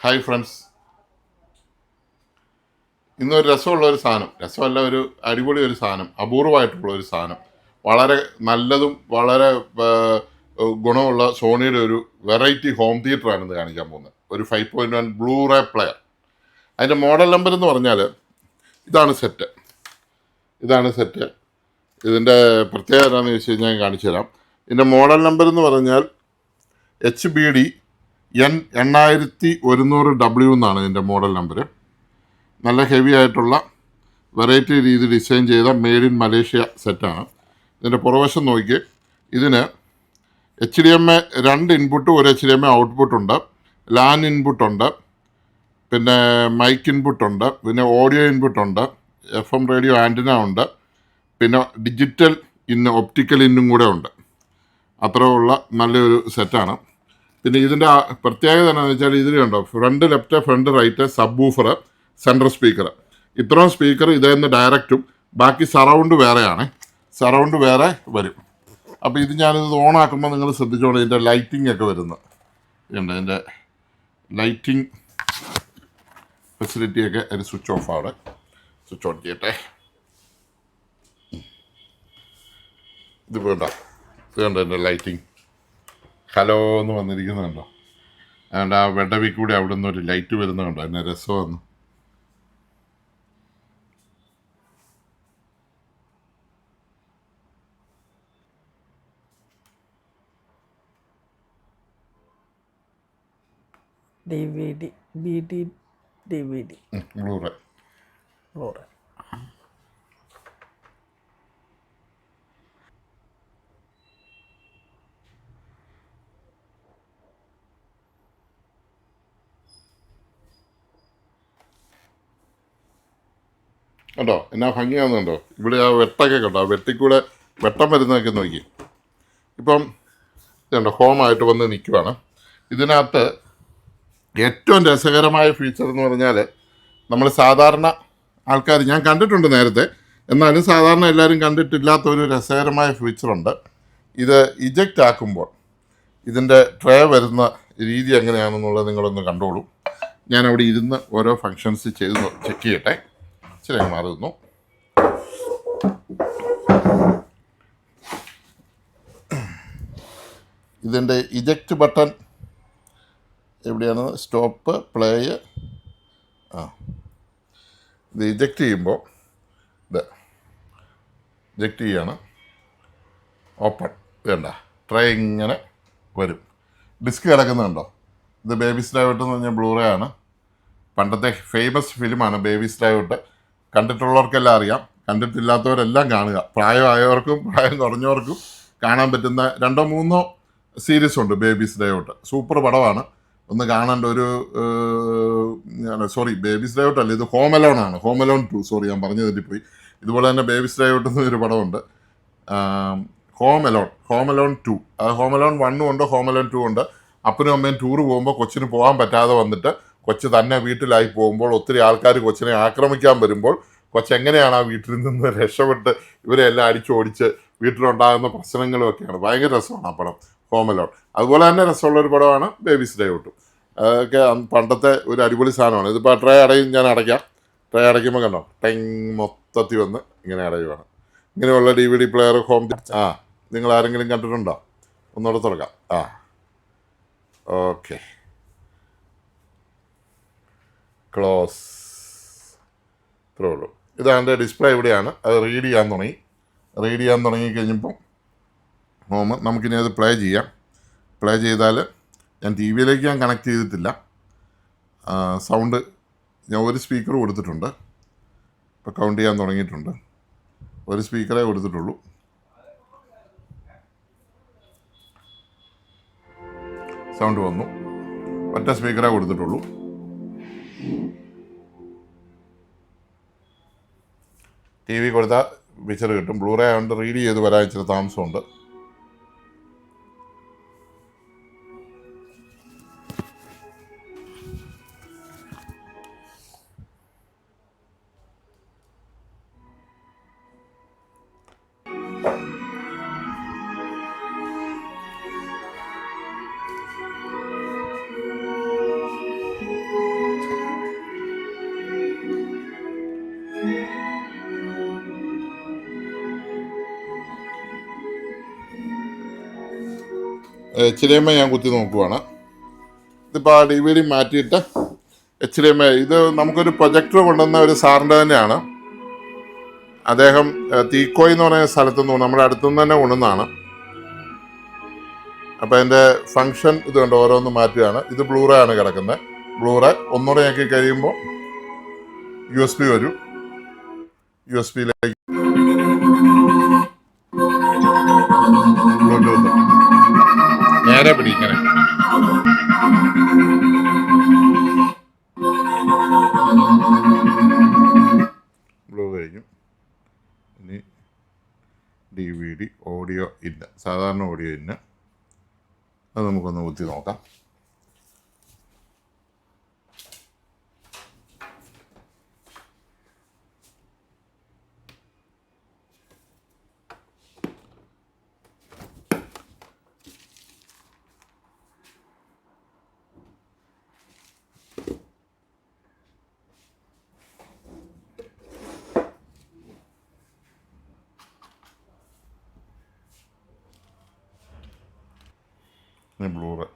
Hi friends. ഇന്നൊരു രസമുള്ള ഒരു സാധനം. രസമല്ല ഒരു അടിപൊളി ഒരു സാധനം. അപൂർവമായിട്ടുള്ള ഒരു സാധനം. വളരെ നല്ലതും വളരെ ഗുണമുള്ള സോണിയുടെ ഒരു വെറൈറ്റി ഹോം തിയേറ്റർ ആണ് ഇന്ന് കാണിക്കാൻ പോകുന്നത്. ഒരു five point one blu ray player. അതിന്റെ മോഡൽ നമ്പർ എന്ന് പറഞ്ഞാൽ ഇതാണ് സെറ്റ്. ഇതാണ് സെറ്റ്. ഇതിന്റെ പ്രത്യേകത എന്താണെന്ന് ചോദിച്ചു കഴിഞ്ഞാൽ ഞാൻ കാണിച്ചു തരാം ഇതിന്റെ മോഡൽ നമ്പർ എന്ന് പറഞ്ഞാൽ എച്ച് ബി ഡി എൻ എണ്ണായിരത്തി ഒരുന്നൂറ് ഡബ്ല്യു എന്നാണ് ഇതിന്റെ മോഡൽ നമ്പർ നല്ല ഹെവി ആയിട്ടുള്ള വെറൈറ്റി രീതി ഡിസൈൻ ചെയ്ത മെയ്ഡ് ഇൻ മലേഷ്യ സെറ്റാണ് ഇതിന്റെ പുറവശം നോക്കി ഇതിന് എച്ച് ഡി എം എ രണ്ട് ഇൻപുട്ടും ഒരു എച്ച് ഡി എം എ ഔട്ട്പുട്ടുണ്ട് ലാൻ ഇൻപുട്ടുണ്ട് പിന്നെ മൈക്ക് ഇൻപുട്ടുണ്ട് പിന്നെ ഓഡിയോ ഇൻപുട്ടുണ്ട് എഫ് എം റേഡിയോ ആന്റിന ഉണ്ട്. പിന്നെ ഡിജിറ്റൽ ഇന്ന് ഒപ്റ്റിക്കൽ ഇന്നും കൂടെ ഉണ്ട്. അത്രയുള്ള നല്ലൊരു സെറ്റാണ് പിന്നെ ഇതിന്റെ പ്രത്യേകത എന്താണെന്ന് വെച്ചാൽ ഇതിൽ കണ്ടോ front left front right sub woofer central speaker ഇത്രയും സ്പീക്കർ ഇതേന്ന് ഡയറക്റ്റും ബാക്കി സറൗണ്ട് വേറെയാണ്. സറൗണ്ട് വേറെ വരും. അപ്പോൾ ഇത് ഞാനിത് ഓൺ ആക്കുമ്പോൾ നിങ്ങൾ ശ്രദ്ധിച്ചോളൂ ഇതിന്റെ ലൈറ്റിംഗ് ഒക്കെ വരുന്നത്. ഇതുണ്ട് ഇതിന്റെ ലൈറ്റിംഗ് ഫെസിലിറ്റിയൊക്കെ ഒരു സ്വിച്ച് ഓഫ് ആണ്. സ്വിച്ച് ഓൺ ചെയ്യട്ടെ. ഇത് വേണ്ട ഇത് വേണ്ട എന്റെ ലൈറ്റിംഗ് ഹലോ എന്ന് വന്നിരിക്കുന്നുണ്ടോ? അതുകൊണ്ട് ആ വെടവി കൂടി അവിടെ നിന്ന് ഒരു ലൈറ്റ് വരുന്നുണ്ടോ? എന്നെ രസമാണ് D V D B D D V D blu ray floor കണ്ടോ? എന്നാ ഭംഗിയാവുന്നുണ്ടോ? ഇവിടെ ആ വെട്ടൊക്കെ കണ്ടോ? ആ വെട്ടിക്കൂടെ വെട്ടം വരുന്നതൊക്കെ നോക്കി. ഇപ്പം ഇതുണ്ടോ ഹോമായിട്ട് വന്ന് നിൽക്കുവാണ് ഇതിനകത്ത് ഏറ്റവും രസകരമായ ഫീച്ചർ എന്ന് പറഞ്ഞാൽ നമ്മൾ സാധാരണ ആൾക്കാർ ഞാൻ കണ്ടിട്ടുണ്ട് നേരത്തെ എന്നാലും സാധാരണ എല്ലാവരും കണ്ടിട്ടില്ലാത്ത ഒരു രസകരമായ ഫീച്ചറുണ്ട് ഇത് ഇജക്റ്റ് ആക്കുമ്പോൾ ഇതിന്റെ ട്രേ വരുന്ന രീതി എങ്ങനെയാണെന്നുള്ളത് നിങ്ങളൊന്ന് കണ്ടോളൂ. ഞാൻ അവിടെ ഇരുന്ന് ഓരോ ഫങ്ഷൻസ് ചെയ്ത് ചെക്ക് ചെയ്യട്ടെ. ഞാൻ മാറി നിന്നു. ഇതിന്റെ ഇജക്റ്റ് ബട്ടൺ എവിടെയാണ്? സ്റ്റോപ്പ് പ്ലേ ആ. ഇത് ഇജക്റ്റ് ചെയ്യുമ്പോൾ ഇത് ഇജക്റ്റ് ചെയ്യാണ്. ഓപ്പൺ വേണ്ട. ട്രൈ ഇങ്ങനെ വരും. ഡിസ്ക് കിടക്കുന്നുണ്ടോ? ഇത് ബേബീസ് ഡൈവട്ട് എന്ന് പറഞ്ഞാൽ ബ്ലൂറേ ആണ്. പണ്ടത്തെ ഫേമസ് ഫിലിമാണ് ബേബീസ് ഡൈവട്ട് കണ്ടിട്ടുള്ളവർക്കെല്ലാം അറിയാം. കണ്ടിട്ടില്ലാത്തവരെല്ലാം കാണുക. പ്രായമായവർക്കും പ്രായം കുറഞ്ഞവർക്കും കാണാൻ പറ്റുന്ന രണ്ടോ മൂന്നോ സീരീസ് ഉണ്ട് ബേബീസ് ഔട്ട് സൂപ്പർ പടമാണ്. ഒന്ന് കാണേണ്ട ഒരു സോറി ബേബീസ് ഡേ ഔട്ട് അല്ല ഇത് ഹോം അലോൺ ആണ്. ഹോം അലോൺ ടു സോറി ഞാൻ പറഞ്ഞു തെറ്റിപ്പോയി. ഇതുപോലെ തന്നെ ബേബീസ് ഡേ ഔട്ട് എന്നൊരു പടമുണ്ട്. Home alone home alone two home alone വണ്ണും ഉണ്ട് ഹോം അലോൺ ടു ഉണ്ട്. അപ്പനും അമ്മയും ടൂർ പോകുമ്പോൾ കൊച്ചിന് പോകാൻ പറ്റാതെ വന്നിട്ട് കൊച്ച് തന്നെ വീട്ടിലായി പോകുമ്പോൾ ഒത്തിരി ആൾക്കാർ കൊച്ചിനെ ആക്രമിക്കാൻ വരുമ്പോൾ കൊച്ചെങ്ങനെയാണ് ആ വീട്ടിൽ നിന്ന് രക്ഷപ്പെട്ട് ഇവരെ എല്ലാം അടിച്ചോടിച്ച് വീട്ടിലുണ്ടാകുന്ന പ്രശ്നങ്ങളും ഒക്കെയാണ്. ഭയങ്കര രസമാണ് ആ പടം. ഹോം അലോൺ അതുപോലെ തന്നെ രസമുള്ള ഒരു പടമാണ് ബേബീസ് ഡേ ഔട്ടും അതൊക്കെ പണ്ടത്തെ ഒരു അടിപൊളി സാധനമാണ്. ഇതിപ്പോൾ ട്രേ അടയും ഞാൻ അടയ്ക്കാം. ട്രേ അടയ്ക്കുമ്പോൾ കണ്ടോ? ടെങ് മൊത്തത്തിൽ വന്ന് ഇങ്ങനെ അടയുവാണ്. ഇങ്ങനെയുള്ള D V D player home ആ നിങ്ങൾ ആരെങ്കിലും കണ്ടിട്ടുണ്ടോ? ഒന്നുകൂടെ തുറക്കാം. ആ. ഓക്കെ ക്ലോസ് ഇത്രേ ഉള്ളൂ. ഇതാണ് ഡിസ്പ്ലേ ഇവിടെയാണ്. അത് റീഡ് ചെയ്യാൻ തുടങ്ങി. റീഡ് ചെയ്യാൻ തുടങ്ങി കഴിഞ്ഞപ്പം ഹോം നമുക്കിനി അത് പ്ലേ ചെയ്യാം. പ്ലേ ചെയ്താൽ ഞാൻ ടി വിയിലേക്ക് ഞാൻ കണക്ട് ചെയ്തിട്ടില്ല. സൗണ്ട് ഞാൻ ഒരു സ്പീക്കർ കൊടുത്തിട്ടുണ്ട്. ഇപ്പോൾ കൗണ്ട് ചെയ്യാൻ തുടങ്ങിയിട്ടുണ്ട്. ഒരു സ്പീക്കറേ കൊടുത്തിട്ടുള്ളൂ. സൗണ്ട് വന്നു. ഒറ്റ സ്പീക്കറേ കൊടുത്തിട്ടുള്ളൂ. ടി വി കൊടുത്താൽ പിക്ചർ കിട്ടും. ബ്ലൂറേ ആയതുകൊണ്ട് റീഡ് ചെയ്ത് വരാൻ ഇച്ചിരി താമസമുണ്ട്. എം ഞാൻ കുത്തി നോക്കുവാണ്. ഇതിപ്പോൾ ആ ഡി വി ഡി മാറ്റിയിട്ട് എച്ച് ഡി എം ഐ ഇത് നമുക്കൊരു പ്രൊജക്ടർ കൊണ്ടുവന്ന ഒരു സാറിന്റെ തന്നെയാണ്. അദ്ദേഹം തീക്കോയ് എന്ന് പറയുന്ന സ്ഥലത്തു നിന്ന് നമ്മുടെ അടുത്തുനിന്ന് തന്നെ കൊണ്ടുവന്നാണ് അപ്പോൾ എന്റെ ഫങ്ഷൻ ഇത് കണ്ട് ഓരോന്ന് മാറ്റുകയാണ്. ഇത് ബ്ലൂറേ ആണ് കിടക്കുന്നത്. ബ്ലൂറേ ഒന്നുകൂടെ ആക്കി കഴിയുമ്പോൾ യു എസ് പി വരും. യു എസ് പിയിലേക്ക് ബ്ലൂടൂത്ത് നേരെ പിടിക്കണേ. ബ്ലൂ കഴിഞ്ഞു ഇനി ഡി വി ഡി ഓഡിയോ ഇല്ല. സാധാരണ ഓഡിയോ ഇല്ല. അത് നമുക്കൊന്ന് കുത്തി നോക്കാം. ഇനി ബ്ലൂറേ.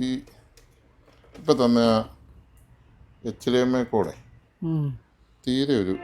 ഈ ഇപ്പം തന്നെ എച്ച് ഡി എം ഐ കൂടെ തീരെ ഒരു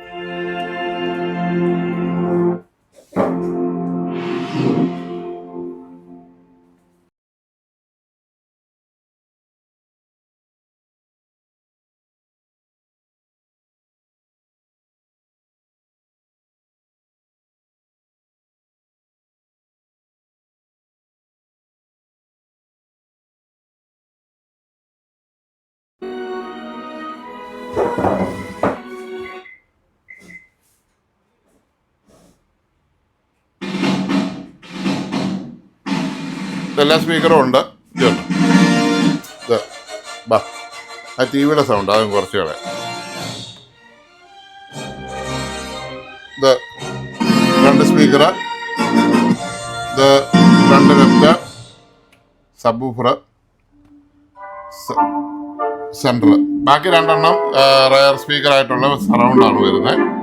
എല്ലാ സ്പീക്കറും ഉണ്ട്. ബാ ആ ടി വിയുടെ സൗണ്ട് അതും കുറച്ച് കളയാം. ഇത് രണ്ട് സ്പീക്കർ ഇത് രണ്ട് ലെഫ്റ്റ് സബ് സെൻട്രൽ ബാക്കി രണ്ടെണ്ണം റയർ സ്പീക്കറായിട്ടുള്ള സറൗണ്ടാണ് വരുന്നത്.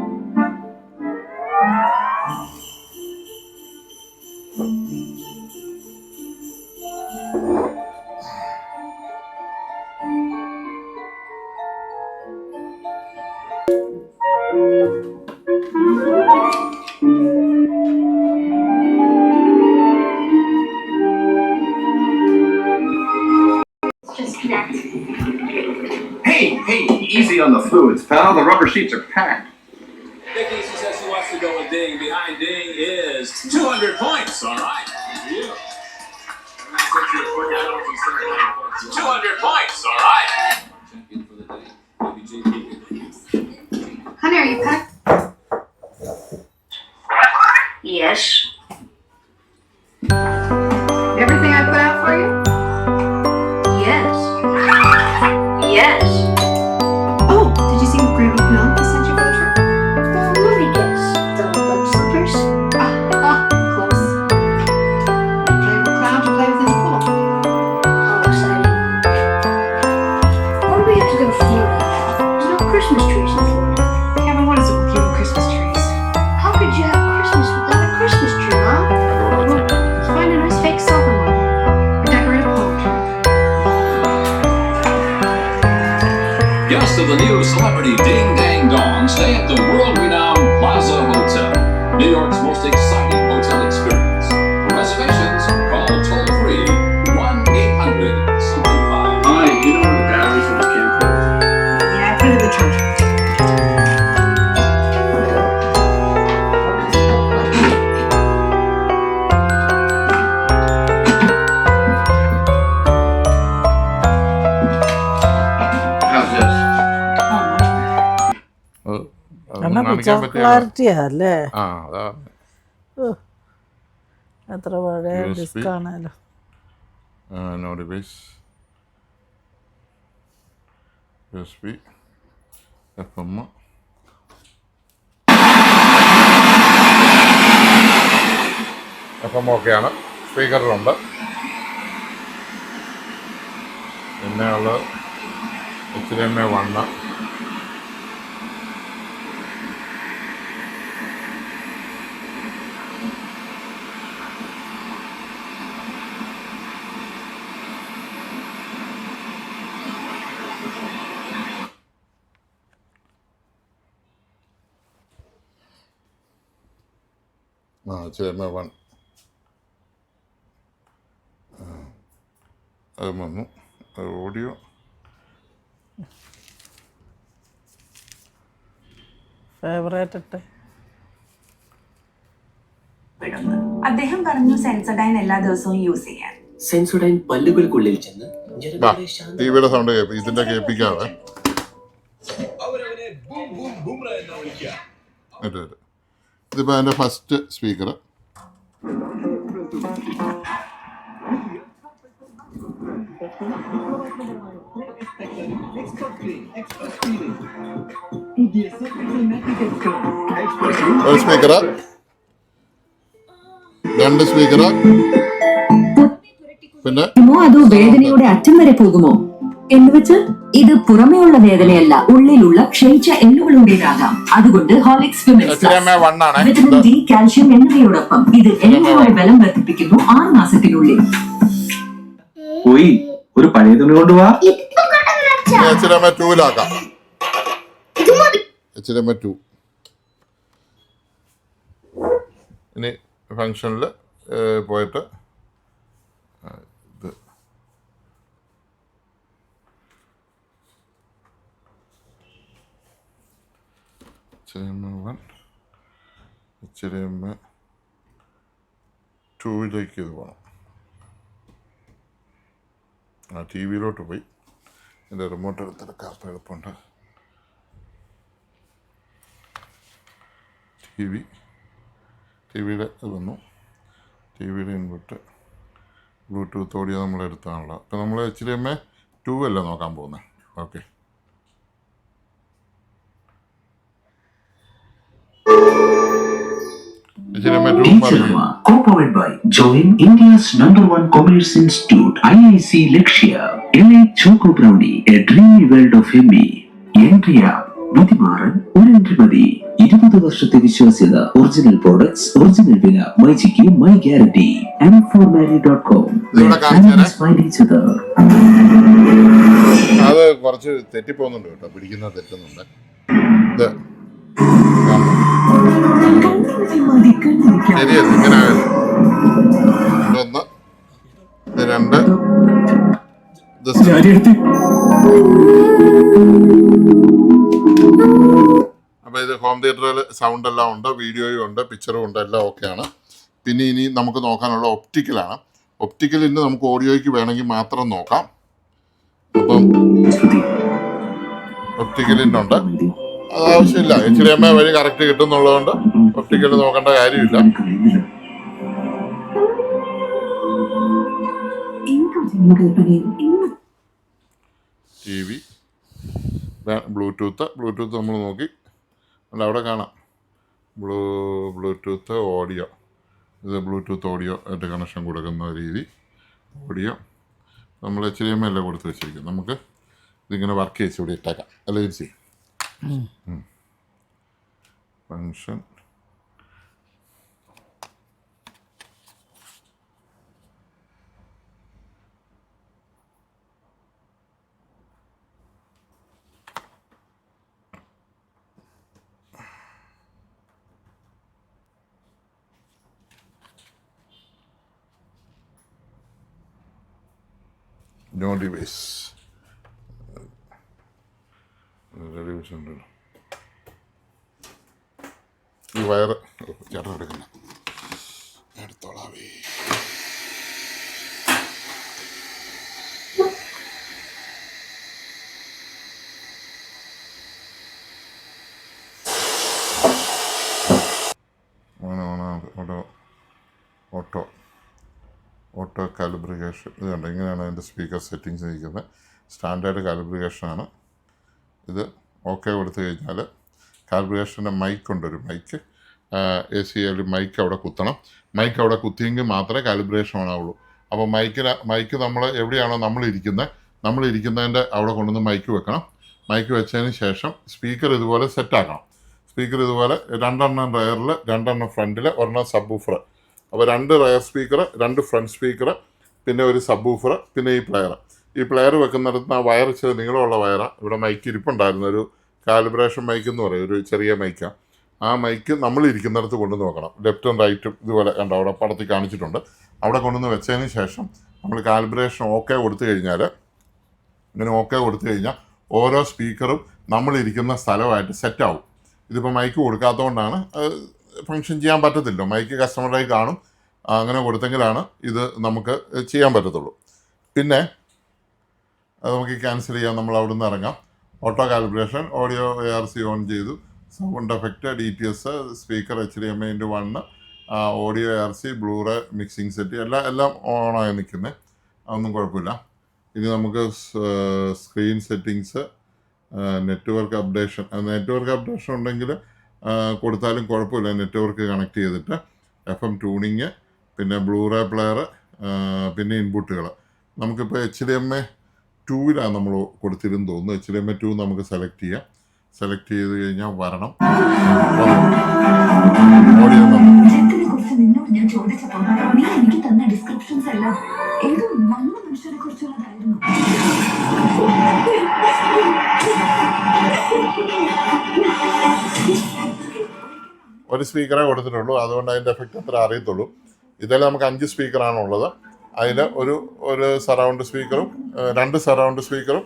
On the fluids, pal. The rubber sheets are packed. Vicky, she says she wants to go with Ding. Behind Ding is 200 points. All right. Yeah. 200 points. All right. Champion for the day. Honey, are you packed? Yes. Everything I put out for you? Yes. Yes. കാണിക്കാൻ picture പറ്റിയ ക്ലാരിറ്റിയാ അല്ലേ ആ അതാ. എത്ര പഴയ disc ആണേലും. No device U S B F M F M ഓക്കെയാണ് സ്പീക്കറിലുണ്ട്. പിന്നെ ഉള്ളത് H D M I one. ആ എം വൺ. അത് വന്നു. ഓഡിയോ. ഫേവറേറ്റ് ഇട്ടെ. അദ്ദേഹം പറഞ്ഞു സെൻസഡൈൻ എല്ലാ ദിവസവും യൂസ് ചെയ്യാൻ. സെൻസോഡൈൻ പല്ലുകൾക്കുള്ളിൽ ചെന്ന് വാ ജനങ്ങളുടെ ശാന്ത ടി വിയുടെ സൗണ്ട് കേൾപ്പി ഇതിന്റെ കേൾപ്പിക്കാതെ അതെ ഇത്. ഇതിപ്പോൾ എന്റെ ഫസ്റ്റ് സ്പീക്കർ ഒരു സ്പീക്കർ രണ്ട് സ്പീക്കർ പിന്നെ അതോ വേദനയുടെ അറ്റം വരെ പോകുമോ എന്ന് വെച്ച് ഇത് പുറമേയുള്ള വേദനയല്ല ഉള്ളിലുള്ള ക്ഷയിച്ച എല്ലുകളുടേതാകാം അതുകൊണ്ട് ഹോളിക്സ് വിറ്റമിൻ ഡി കാൽഷ്യം എന്നിവയോടൊപ്പം ഇത് എല്ലുകളുടെ ബലം വർദ്ധിപ്പിക്കുന്നു ആറ് മാസത്തിനുള്ളിൽ. പോയി ഒരു പഴയ തുണി കൊണ്ടുപോവാ ഇനി ഫങ്ഷനിൽ പോയിട്ട് ആ, ഇത് എച്ച് വൺ എച്ച് ഡി ഇത് പോകണം ആ ടി വിയിലോട്ട് പോയി. എന്റെ റിമോട്ട് എടുത്തെടുക്കാം അപ്പം എളുപ്പമുണ്ട് ടി വി. ടി വിയുടെ ഇത് വന്നു. ടി വിയുടെ ഇൻപുട്ട് ബ്ലൂടൂത്ത് ഓഡിയോ നമ്മൾ എടുത്താണല്ലോ അപ്പം നമ്മൾ H D M A two അല്ല നോക്കാൻ പോകുന്നത് okay. H D M A two Teacherma, co-powered by Join India's number one commerce institute, IIC Lakshya, Elite Choco Brownie, a dreamy world of yummy. Entry app, ബുദ്ധിമാറൻ ഒരെൻട്രി മതി ഇരുപത് വർഷത്തെ വിശ്വാസ്യത original products original വില മൈ ജിക്ക് my guarantee M four marry dot com. അത് കുറച്ച് തെറ്റിപ്പോകുന്നുണ്ട് കേട്ടോ പിടിക്കുന്ന തെറ്റുന്നുണ്ട് അപ്പോൾ ഇത് ഹോം തിയേറ്ററിൽ സൗണ്ട് എല്ലാം ഉണ്ട് വീഡിയോയും ഉണ്ട് പിക്ചറും ഉണ്ട് എല്ലാം ഓക്കെയാണ് പിന്നെ ഇനി നമുക്ക് നോക്കാനുള്ള ഒപ്റ്റിക്കലാണ് ഒപ്റ്റിക്കൽ ഇന്ന് നമുക്ക് ഓഡിയോയ്ക്ക് വേണമെങ്കിൽ മാത്രം നോക്കാം. അപ്പം ഒപ്റ്റിക്കലിന്റെ ഉണ്ട്. അത് ആവശ്യമില്ല എച്ച് ഡി എം എ വഴി കറക്റ്റ് കിട്ടുന്നുള്ളതുകൊണ്ട് ഒപ്റ്റിക്കൽ നോക്കേണ്ട കാര്യമില്ല. ടി വി ബ്ലൂടൂത്ത് ബ്ലൂടൂത്ത് നമ്മൾ നോക്കി. അല്ല അവിടെ കാണാം. Blue bluetooth audio. ഇത് ബ്ലൂടൂത്ത് ഓഡിയോ ആയിട്ട് കണക്ഷൻ കൊടുക്കുന്ന രീതി. ഓഡിയോ. നമ്മൾ എച്ച് ഡി എം എല്ലാം കൊടുത്ത് വെച്ചിരിക്കും. നമുക്ക് ഇതിങ്ങനെ വർക്ക് ചെയ്ത് ഇവിടെ ഇട്ടേക്കാം. അല്ലേ ചേച്ചി ഫങ്ഷൻ നോ ഡിവൈസ് ഡിവൈസ് ഉണ്ടല്ലോ ഈ വയറ് ഓ, ചേട്ടൻ എടുക്കണ്ട എടുത്തോളാവേ ഓണോ ഓണോ ഓട്ടോ ഓട്ടോ ഓട്ടോ കാലിബ്രിക്കേഷൻ ഇതുണ്ട് ഇങ്ങനെയാണ് അതിന്റെ സ്പീക്കർ സെറ്റിങ്സ് ഇരിക്കുന്നത്. സ്റ്റാൻഡേർഡ് കാലിബ്രേഷനാണ് ഇത് ഓക്കെ കൊടുത്തു കഴിഞ്ഞാൽ കാലിബ്രേഷന്റെ മൈക്ക് ഉണ്ട് ഒരു മൈക്ക് എ സി ഒരു മൈക്ക് അവിടെ കുത്തണം. മൈക്ക് അവിടെ കുത്തിയെങ്കിൽ മാത്രമേ കാലിബ്രേഷൻ ആവുള്ളൂ. അപ്പോൾ മൈക്കിന് മൈക്ക് നമ്മൾ എവിടെയാണോ നമ്മൾ ഇരിക്കുന്നതിന്റെ അവിടെ കൊണ്ടുവന്ന് മൈക്ക് വെക്കണം. മൈക്ക് വെച്ചതിന് ശേഷം സ്പീക്കർ ഇതുപോലെ സെറ്റാക്കണം സ്പീക്കർ ഇതുപോലെ രണ്ടെണ്ണം റയറിൽ രണ്ടെണ്ണം ഫ്രണ്ടിൽ ഒരെണ്ണം സബ് ഊഫർ അപ്പോൾ രണ്ട് റയർ സ്പീക്കർ രണ്ട് ഫ്രണ്ട് സ്പീക്കർ പിന്നെ ഒരു സബ് ഊഫർ പിന്നെ ഈ പ്ലെയർ ഈ പ്ലെയർ വെക്കുന്നിടത്ത് ആ വയർ ഇച്ചിരി നീളമുള്ള വയറാണ് ഇവിടെ മൈക്ക് ഇരിപ്പുണ്ടായിരുന്നു. ഒരു കാലിബ്രേഷൻ മൈക്ക് എന്ന് പറയും. ഒരു ചെറിയ മൈക്കാണ് ആ. മൈക്ക് നമ്മൾ ഇരിക്കുന്നിടത്ത് കൊണ്ടുവന്ന് വെക്കണം. ലെഫ്റ്റും റൈറ്റും ഇതുപോലെ കണ്ടോ? അവിടെ പടത്തിൽ കാണിച്ചിട്ടുണ്ട്. അവിടെ കൊണ്ടുവന്ന് വെച്ചതിന് ശേഷം നമ്മൾ കാലിബ്രേഷൻ ഓക്കെ കൊടുത്തു കഴിഞ്ഞാൽ ഇങ്ങനെ ഓക്കെ കൊടുത്തു കഴിഞ്ഞാൽ ഓരോ സ്പീക്കറും നമ്മളിരിക്കുന്ന സ്ഥലമായിട്ട് സെറ്റ് ആവും. ഇതിപ്പോൾ മൈക്ക് കൊടുക്കാത്തതുകൊണ്ടാണ് ഫങ്ഷൻ ചെയ്യാൻ പറ്റത്തില്ല. മൈക്ക് കസ്റ്റമറായി കാണും. അങ്ങനെ കൊടുത്തെങ്കിലാണ് ഇത് നമുക്ക് ചെയ്യാൻ പറ്റത്തുള്ളൂ. പിന്നെ അത് നമുക്ക് ക്യാൻസൽ ചെയ്യാം നമ്മൾ അവിടെ നിന്ന് ഇറങ്ങാം. Auto calibration audio A R C on ചെയ്തു. Sound effect D T S speaker H D M I one audio A R C Blu ray mixing set എല്ലാം എല്ലാം ഓണായി നിൽക്കുന്നത് അതൊന്നും കുഴപ്പമില്ല. ഇനി നമുക്ക് screen settings network updation network updation ഉണ്ടെങ്കിൽ കൊടുത്താലും കുഴപ്പമില്ല. നെറ്റ്വർക്ക് കണക്ട് ചെയ്തിട്ട് എഫ് എം ട്യൂണിങ് പിന്നെ ബ്ലൂറേ പ്ലെയർ പിന്നെ ഇൻപുട്ടുകൾ നമുക്കിപ്പോൾ എച്ച് ഡി എം എ ടൂവിലാണ് നമ്മൾ കൊടുത്തിരുന്നു തോന്നുന്നു. H D M I two നമുക്ക് സെലക്ട് ചെയ്യാം. സെലക്ട് ചെയ്ത് കഴിഞ്ഞാൽ വരണം. ഒരു സ്പീക്കറേ കൊടുത്തിട്ടുള്ളൂ. അതുകൊണ്ട് അതിന്റെ എഫക്റ്റ് അത്ര അറിയത്തുള്ളൂ. ഇതിൽ നമുക്ക് അഞ്ച് സ്പീക്കറാണുള്ളത്. അതിൽ ഒരു ഒരു സറൗണ്ട് സ്പീക്കറും രണ്ട് സറൗണ്ട് സ്പീക്കറും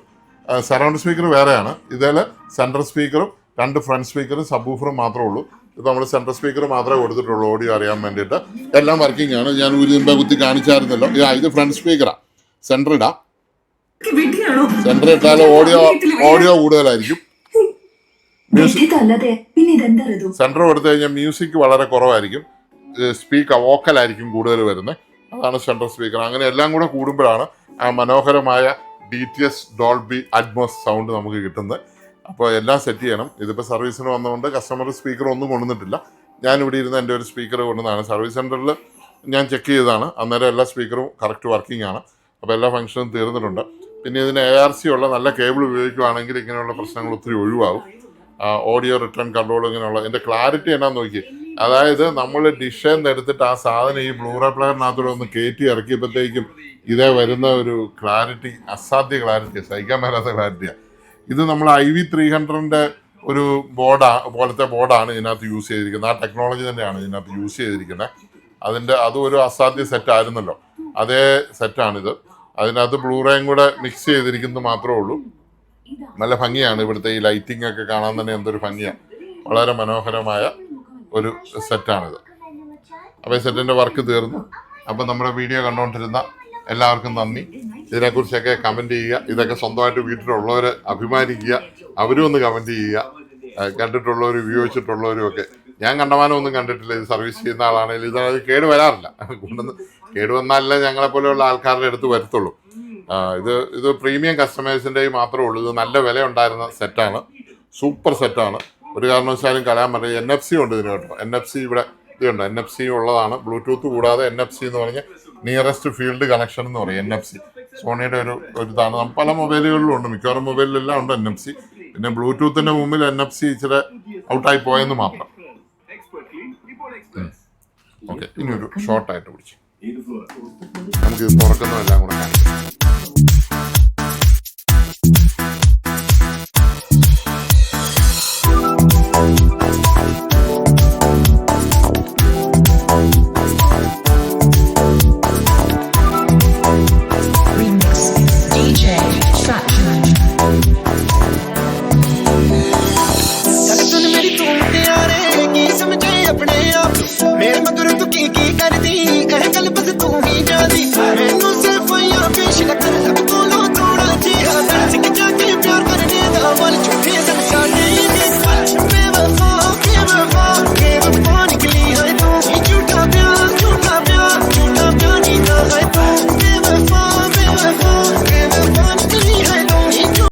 സറൗണ്ട് സ്പീക്കർ വേറെയാണ്. ഇതിൽ സെൻട്രൽ സ്പീക്കറും രണ്ട് ഫ്രണ്ട് സ്പീക്കറും സബ് ഊഫറും മാത്രമേ ഉള്ളൂ. ഇത് നമ്മൾ സെൻട്രൽ സ്പീക്കർ മാത്രമേ കൊടുത്തിട്ടുള്ളൂ ഓഡിയോ അറിയാൻ വേണ്ടിയിട്ട്. എല്ലാം വർക്കിംഗ് ആണ്. ഞാൻ ഒരു മുമ്പേ കുത്തി കാണിച്ചായിരുന്നല്ലോ. ഇതാ, ഫ്രണ്ട് സ്പീക്കറാണ് സെൻട്രൽ ഇടാം. സെൻട്രൽ ഇട്ടാൽ ഓഡിയോ ഓഡിയോ കൂടുതലായിരിക്കും. സെൻട്രൽ കൊടുത്തു കഴിഞ്ഞാൽ മ്യൂസിക് വളരെ കുറവായിരിക്കും. സ്പീക്കർ വോക്കലായിരിക്കും കൂടുതൽ വരുന്നത് അതാണ് സെൻട്രൽ സ്പീക്കർ. അങ്ങനെ എല്ലാം കൂടെ കൂടുമ്പോഴാണ് ആ മനോഹരമായ D T S Dolby Atmos sound നമുക്ക് കിട്ടുന്നത് അപ്പോൾ എല്ലാം സെറ്റ് ചെയ്യണം. ഇതിപ്പോൾ സർവീസിന് വന്നതുകൊണ്ട് കസ്റ്റമർ സ്പീക്കർ ഒന്നും കൊണ്ടുവന്നിട്ടില്ല. ഞാൻ ഇവിടെ ഇരുന്ന് എന്റെ ഒരു സ്പീക്കർ കൊണ്ടുവന്നതാണ്. സർവീസ് സെന്ററിൽ ഞാൻ ചെക്ക് ചെയ്തതാണ്. അന്നേരം എല്ലാ സ്പീക്കറും കറക്റ്റ് വർക്കിംഗ് ആണ്. അപ്പോൾ എല്ലാ ഫംഗ്ഷനും തീർന്നിട്ടുണ്ട്. പിന്നെ ഇതിന് എ ആർ സി ഉള്ള നല്ല കേബിൾ ഉപയോഗിക്കുകയാണെങ്കിൽ ഇങ്ങനെയുള്ള പ്രശ്നങ്ങൾ ഒത്തിരി ഒഴിവാകും. ഓഡിയോ റിട്ടേൺ കൺട്രോൾ ഇങ്ങനെയുള്ള ഇതിന്റെ ക്ലാരിറ്റി എന്നാന്ന് നോക്കി അതായത് നമ്മൾ നിന്ന് എടുത്തിട്ട് ആ സാധനം ഈ ബ്ലൂറേ പ്ലെയറിനകത്തൂടെ ഒന്ന് കയറ്റി ഇറക്കിയപ്പോഴത്തേക്കും ഇതേ വരുന്ന ഒരു ക്ലാരിറ്റി അസാധ്യ ക്ലാരിറ്റി സഹിക്കാൻ മേലാത്ത ക്ലാരിറ്റിയാണ് ഇത് നമ്മൾ ഐ വി ത്രീ ഹൺഡ്രഡിന്റെ ഒരു ബോർഡാ പോലത്തെ ബോർഡാണ് ഇതിനകത്ത് യൂസ് ചെയ്തിരിക്കുന്നത്. ആ ടെക്നോളജി തന്നെയാണ് ഇതിനകത്ത് യൂസ് ചെയ്തിരിക്കുന്നത്. അതിന്റെ അതും ഒരു അസാധ്യ സെറ്റ് ആയിരുന്നല്ലോ. അതേ സെറ്റാണിത് അതിനകത്ത് ബ്ലൂറേയും കൂടെ മിക്സ് ചെയ്തിരിക്കുന്നത് മാത്രമേ ഉള്ളൂ. നല്ല ഭംഗിയാണ് ഇവിടുത്തെ ഈ ലൈറ്റിംഗ് ഒക്കെ കാണാൻ തന്നെ എന്തൊരു ഭംഗിയാണ് വളരെ മനോഹരമായ ഒരു സെറ്റാണിത് അപ്പോൾ ഈ സെറ്റിന്റെ വർക്ക് തീർന്നു. അപ്പോൾ നമ്മുടെ വീഡിയോ കണ്ടുകൊണ്ടിരുന്ന എല്ലാവർക്കും നന്ദി. ഇതിനെക്കുറിച്ചൊക്കെ കമന്റ് ചെയ്യുക. ഇതൊക്കെ സ്വന്തമായിട്ട് വീട്ടിലുള്ളവർ അഭിമാനിക്കുക. അവരും ഒന്ന് കമന്റ് ചെയ്യുക. കണ്ടിട്ടുള്ളവരും ഉപയോഗിച്ചിട്ടുള്ളവരും ഒക്കെ. ഞാൻ കണ്ടമാനം ഒന്നും കണ്ടിട്ടില്ല. ഇത് സർവീസ് ചെയ്യുന്ന ആളാണെങ്കിൽ ഇതത് കേടുവരാറില്ല കൊണ്ടുവന്ന് കേടുവന്നാലല്ലേ ഞങ്ങളെപ്പോലെയുള്ള ഞങ്ങളെ പോലെയുള്ള ആൾക്കാരുടെ അടുത്ത് വരത്തുള്ളൂ. ഇത് ഇത് പ്രീമിയം കസ്റ്റമേഴ്സിന്റെയും മാത്രമേ ഉള്ളൂ. ഇത് നല്ല വില ഉണ്ടായിരുന്ന സെറ്റാണ്. സൂപ്പർ സെറ്റാണ്. ഒരു കാരണവശാലും കളയാൻ പറ്റില്ല എൻ എഫ് സി ഉണ്ട് ഇതിന് കേട്ടോ. എൻ എഫ് സി ഇവിടെ ഇതുണ്ട്. എൻ എഫ് സി ഉള്ളതാണ്. ബ്ലൂടൂത്ത് കൂടാതെ എൻ എഫ് സി എന്ന് പറഞ്ഞാൽ നിയറസ്റ്റ് ഫീൽഡ് കണക്ഷൻ എന്ന് പറയും എൻ എഫ് സി സോണിയുടെ ഒരു ഒരു ഇതാണ്. പല മൊബൈലുകളിലും ഉണ്ട്. മിക്കവാറും മൊബൈലിലെല്ലാം ഉണ്ട് എൻ എഫ് സി പിന്നെ ബ്ലൂടൂത്തിന്റെ മുമ്പിൽ എൻ എഫ് സി ഇച്ചിരി ഔട്ടായി പോയെന്ന് മാത്രം. ഓക്കെ. ഇനി ഒരു ഷോർട്ടായിട്ട് പിടിച്ചു. നമുക്ക് തുറക്കുന്നതെല്ലാം കൂടെ കാണിക്കാം.